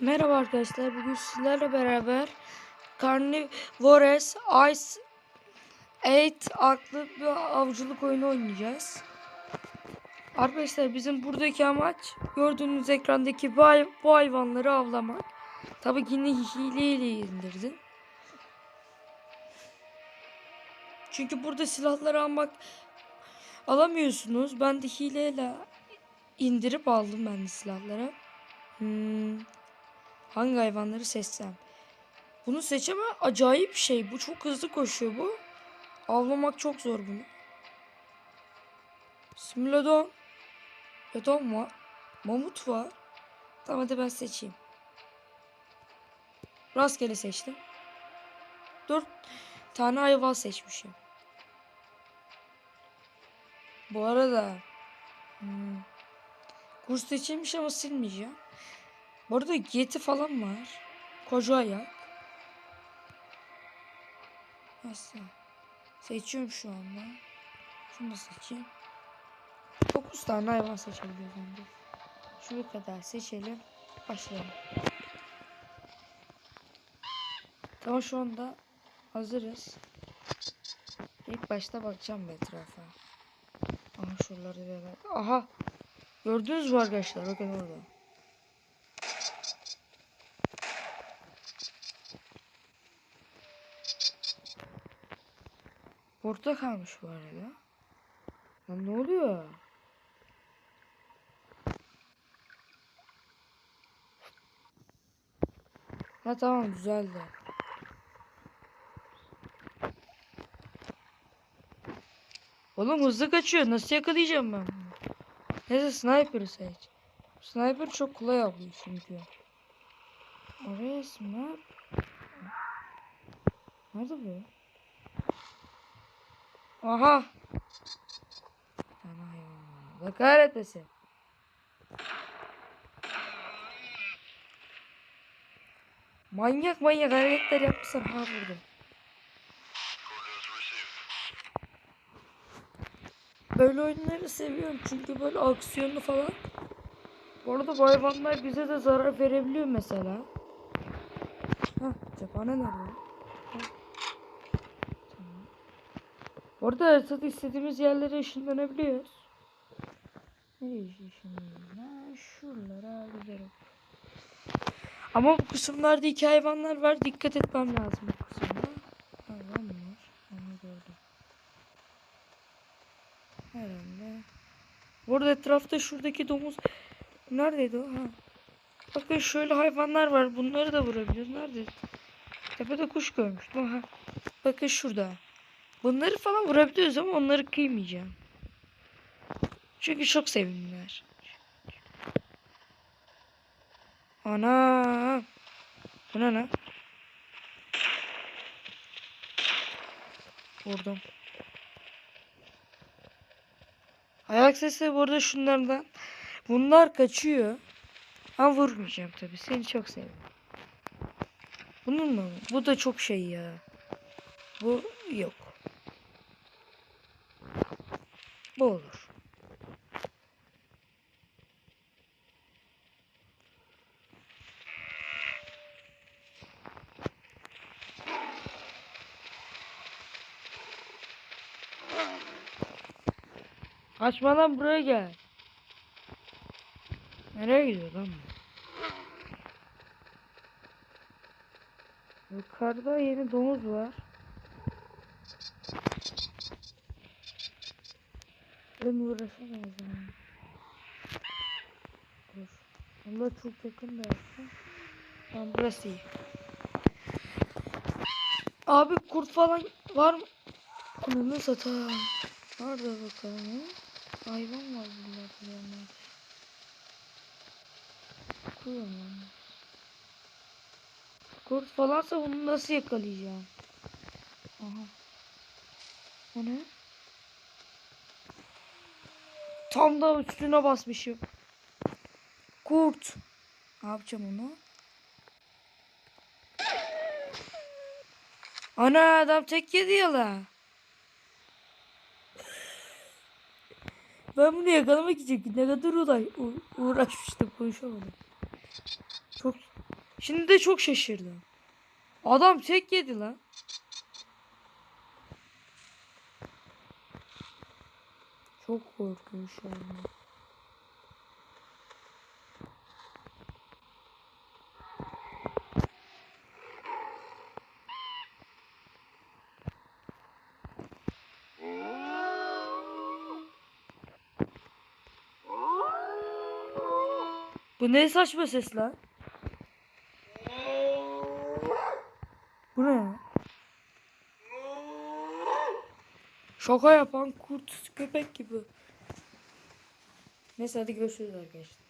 Merhaba arkadaşlar. Bugün sizlerle beraber Carnivores Ice 8 adlı bir avcılık oyunu oynayacağız. Arkadaşlar bizim buradaki amaç gördüğünüz ekrandaki bu, hay- bu hayvanları avlamak. Tabii yine hileyle indirdim. Çünkü burada silahları almak alamıyorsunuz. Ben de hileyle indirip aldım ben de silahları. Hmm. Hangi hayvanları seçsem? Bunu seçemem. Acayip şey. Bu çok hızlı koşuyor bu. Avlamak çok zor bunu. Simülodon. Yodon var. Mamut var. Tamam hadi ben seçeyim. Rastgele seçtim. Dört tane hayvan seçmişim. Bu arada hmm, kurs seçilmiş ama silmeyeceğim. Bu arada yeti falan var. Koca ayak. Neyse. Seçiyorum şu anda. Şunu da seçeyim. 9 tane hayvan seçebiliyoruz bende. Şu kadar seçelim. Başlayalım. Tamam şu anda hazırız. İlk başta bakacağım bir etrafa. Aha şuralarda bir. Aha. Gördünüz mü arkadaşlar? Bakın orada. Porta kalmış bu arada. Lan ne oluyor? Ha tamam güzeldi. Oğlum hızlı kaçıyor. Nasıl yakalayacağım ben bunu? Neyse sniper'ı seç. Sniper çok kolay avlıyor çünkü. Oraya sniper. Nerede bu? Aha. Ana hayvan. Bak. Manyak manyak hareketler yapmışsın ha burada. Böyle oyunları seviyorum çünkü böyle aksiyonlu falan. Bu arada bu hayvanlar bize de zarar verebiliyor mesela. Hah cephane nerede? Hah. Tamam. Bu arada haritada istediğimiz yerlere ışınlanabiliyoruz. Nereye ışınlanıyoruz? Ha, şuralara gidelim. Ama bu kısımlarda iki hayvanlar var. Dikkat etmem lazım bu kısımda. Hayvan var. Onu gördüm. Herhalde. Burada etrafta şuradaki domuz neredeydi o? Ha. Bakın şöyle hayvanlar var. Bunları da vurabiliyoruz. Nerede? Tepede kuş görmüştüm. Ha. Bakın şurada. Bunları falan vurabiliyoruz ama onları kıymayacağım. Çünkü çok sevimliler. Ana. Bu ne lan? Vurdum. Ayak sesi burada şunlardan. Bunlar kaçıyor. Ama vurmayacağım tabii. Seni çok sevdim. Bunun mu? Bu da çok şey ya. Bu yok. Bu olur. Kaçma lan buraya gel. Nereye gidiyor lan bu? Yukarıda yeni domuz var. Ben uğraşamayız yani. Dur. Allah çok yakın da. Tamam burası iyi. Abi kurt falan var mı? Ananı satayım. Nerede bakalım? Hayvan var bunlarda. Bakıyorum ben. Kurt falansa bunu nasıl yakalayacağım? Aha. O ne? Tam da üstüne basmışım. Kurt. Ne yapacağım onu? Ana adam tek yedi yala. Ben bunu yakalamak için ne kadar uğraş, uğraşmıştım konuşamadım. Çok Şimdi de çok şaşırdım. Adam tek yedi lan. Çok korkunç an. Bu ne saçma ses lan? Bu ne? ya? Şaka yapan kurt köpek gibi. Neyse hadi görüşürüz arkadaşlar.